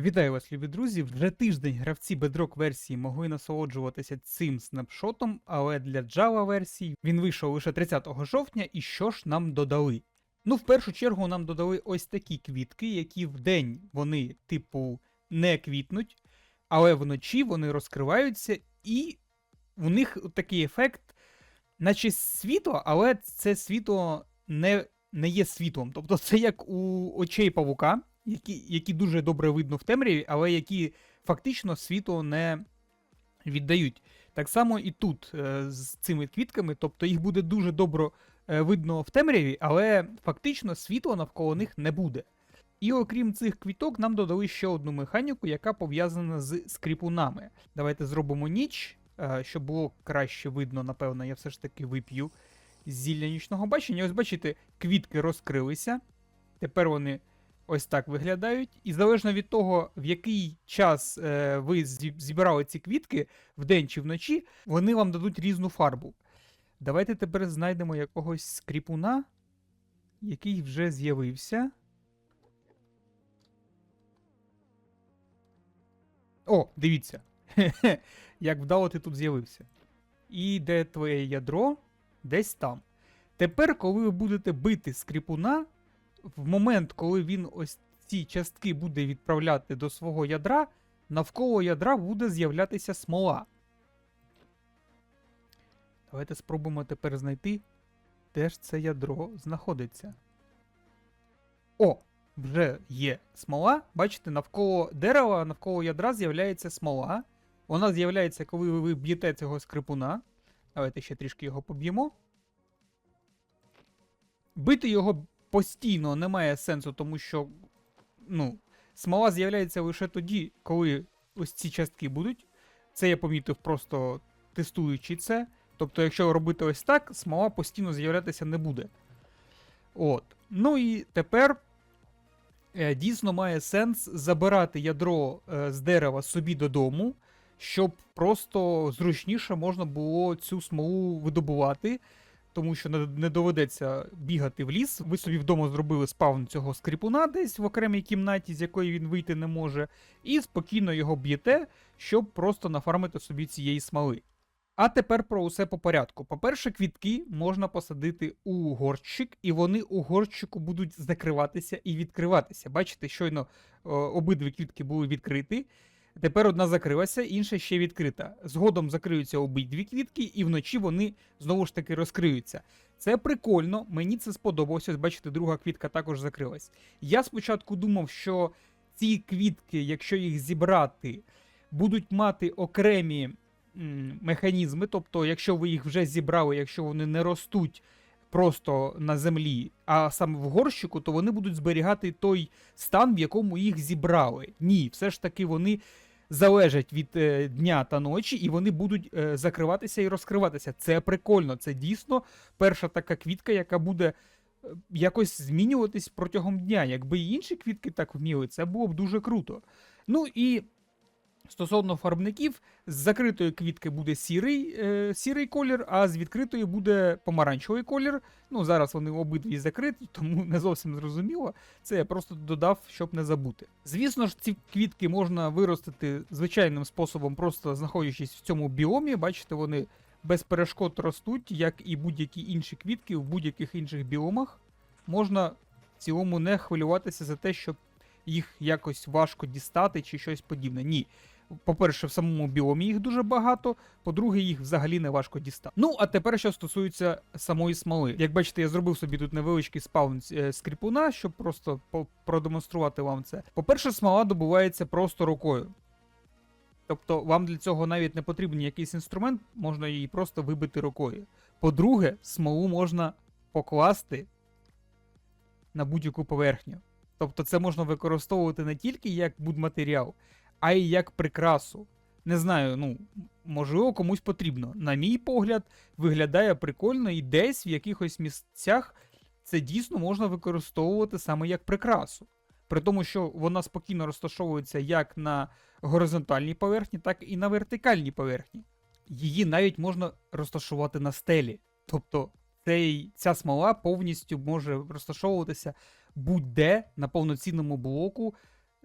Вітаю вас, любі друзі! Вже тиждень гравці Bedrock версії могли насолоджуватися цим снапшотом, але для Java версії він вийшов лише 30 жовтня, і що ж нам додали? Ну, в першу чергу нам додали ось такі квітки, які вдень вони, типу, не квітнуть, але вночі вони розкриваються, і у них такий ефект, наче світло, але це світло не, не є світлом. Тобто це як у очей павука, які, які дуже добре видно в темряві, але які фактично світло не віддають. Так само і тут е, з цими квітками, тобто їх буде дуже добре видно в темряві, але фактично світла навколо них не буде. І окрім цих квіток, нам додали ще одну механіку, яка пов'язана з скріпунами. Давайте зробимо ніч, е, щоб було краще видно, напевно, я все ж таки вип'ю зілля нічного бачення. Ось бачите, квітки розкрилися. Тепер вони ось так виглядають. І залежно від того, в який час е, ви зібрали ці квітки, вдень чи вночі, вони вам дадуть різну фарбу. Давайте тепер знайдемо якогось скріпуна, який вже з'явився. О, дивіться. Як вдало ти тут з'явився. І де твоє ядро? Десь там. Тепер, коли ви будете бити скріпуна, в момент, коли він ось ці частки буде відправляти до свого ядра, навколо ядра буде з'являтися смола. Давайте спробуємо тепер знайти, де ж це ядро знаходиться. О, вже є смола. Бачите, навколо дерева, навколо ядра з'являється смола. Вона з'являється, коли ви б'єте цього скрипуна. Давайте ще трішки його поб'ємо. Бити його постійно немає сенсу, тому що ну, смола з'являється лише тоді, коли ось ці частки будуть. Це я помітив просто тестуючи це. Тобто, якщо робити ось так, смола постійно з'являтися не буде. От. Ну і тепер е, дійсно має сенс забирати ядро е, з дерева собі додому, щоб просто зручніше можна було цю смолу видобувати тому що не, доведеться бігати в ліс. Ви собі вдома зробили спавн цього скріпуна десь в окремій кімнаті, з якої він вийти не може, і спокійно його б'єте, щоб просто нафармити собі цієї смоли. А тепер про усе по порядку. По-перше, квітки можна посадити у горщик, і вони у горщику будуть закриватися і відкриватися. Бачите, щойно о, обидві квітки були відкриті. Тепер одна закрилася, інша ще відкрита. Згодом закриються обидві квітки, і вночі вони знову ж таки розкриються. Це прикольно, мені це сподобалося. Бачите, друга квітка також закрилась. Я спочатку думав, що ці квітки, якщо їх зібрати, будуть мати окремі м, механізми. Тобто, якщо ви їх вже зібрали, якщо вони не ростуть просто на землі, а саме в горщику, то вони будуть зберігати той стан, в якому їх зібрали. Ні, все ж таки вони залежать від е, дня та ночі, і вони будуть е, закриватися і розкриватися. Це прикольно. Це дійсно перша така квітка, яка буде е, якось змінюватись протягом дня. Якби і інші квітки так вміли, це було б дуже круто. Ну і. Стосовно фарбників, з закритої квітки буде сірий, е, сірий колір, а з відкритої буде помаранчевий колір. Ну, зараз вони обидві закриті, тому не зовсім зрозуміло. Це я просто додав, щоб не забути. Звісно ж, ці квітки можна виростити звичайним способом, просто знаходячись в цьому біомі. Бачите, вони без перешкод ростуть, як і будь-які інші квітки в будь-яких інших біомах. Можна в цілому не хвилюватися за те, щоб їх якось важко дістати чи щось подібне. Ні. По-перше, в самому біомі їх дуже багато, по-друге, їх взагалі не важко дістати. Ну, а тепер, що стосується самої смоли. Як бачите, я зробив собі тут невеличкий спаун е, скріпуна, щоб просто продемонструвати вам це. По-перше, смола добувається просто рукою. Тобто вам для цього навіть не потрібен якийсь інструмент, можна її просто вибити рукою. По-друге, смолу можна покласти на будь-яку поверхню. Тобто це можна використовувати не тільки як будматеріал, а й як прикрасу. Не знаю, ну, можливо, комусь потрібно. На мій погляд, виглядає прикольно і десь в якихось місцях це дійсно можна використовувати саме як прикрасу. При тому, що вона спокійно розташовується як на горизонтальній поверхні, так і на вертикальній поверхні. Її навіть можна розташувати на стелі. Тобто цей, ця смола повністю може розташовуватися будь-де на повноцінному блоку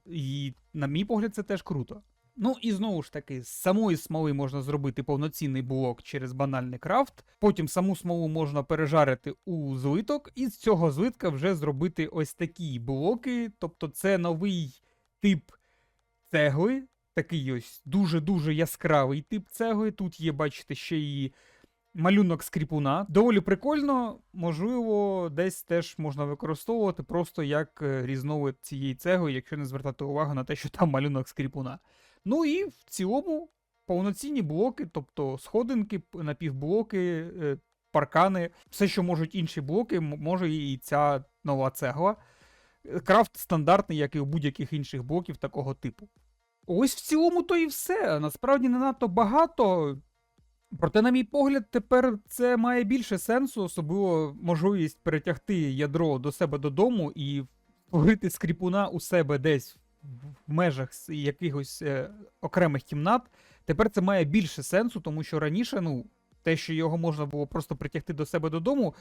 і, на мій погляд, це теж круто. Ну і знову ж таки, з самої смоли можна зробити повноцінний блок через банальний крафт. Потім саму смолу можна пережарити у злиток, і з цього злитка вже зробити ось такі блоки. Тобто, це новий тип цегли, такий ось дуже-дуже яскравий тип цегли. Тут є, бачите, ще і малюнок скріпуна. Доволі прикольно, можливо, десь теж можна використовувати просто як е, різновид цієї цегли, якщо не звертати увагу на те, що там малюнок скріпуна. Ну і в цілому повноцінні блоки, тобто сходинки, напівблоки, е, паркани, все, що можуть інші блоки, може і ця нова цегла. Е, Крафт стандартний, як і у будь-яких інших блоків такого типу. Ось в цілому то і все. Насправді не надто багато. Проте, на мій погляд, тепер це має більше сенсу, особливо можливість перетягти ядро до себе додому і створити скріпуна у себе десь в межах якихось е, окремих кімнат. Тепер це має більше сенсу, тому що раніше, ну, те, що його можна було просто притягти до себе додому,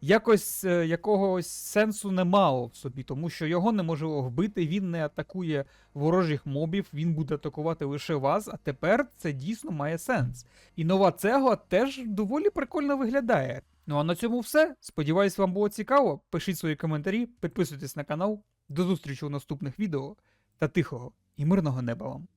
якось е, якогось сенсу не мало в собі, тому що його неможливо вбити, він не атакує ворожих мобів, він буде атакувати лише вас, а тепер це дійсно має сенс. І нова цегла теж доволі прикольно виглядає. Ну а на цьому все. Сподіваюсь, вам було цікаво. Пишіть свої коментарі, підписуйтесь на канал. До зустрічі у наступних відео та тихого і мирного неба вам.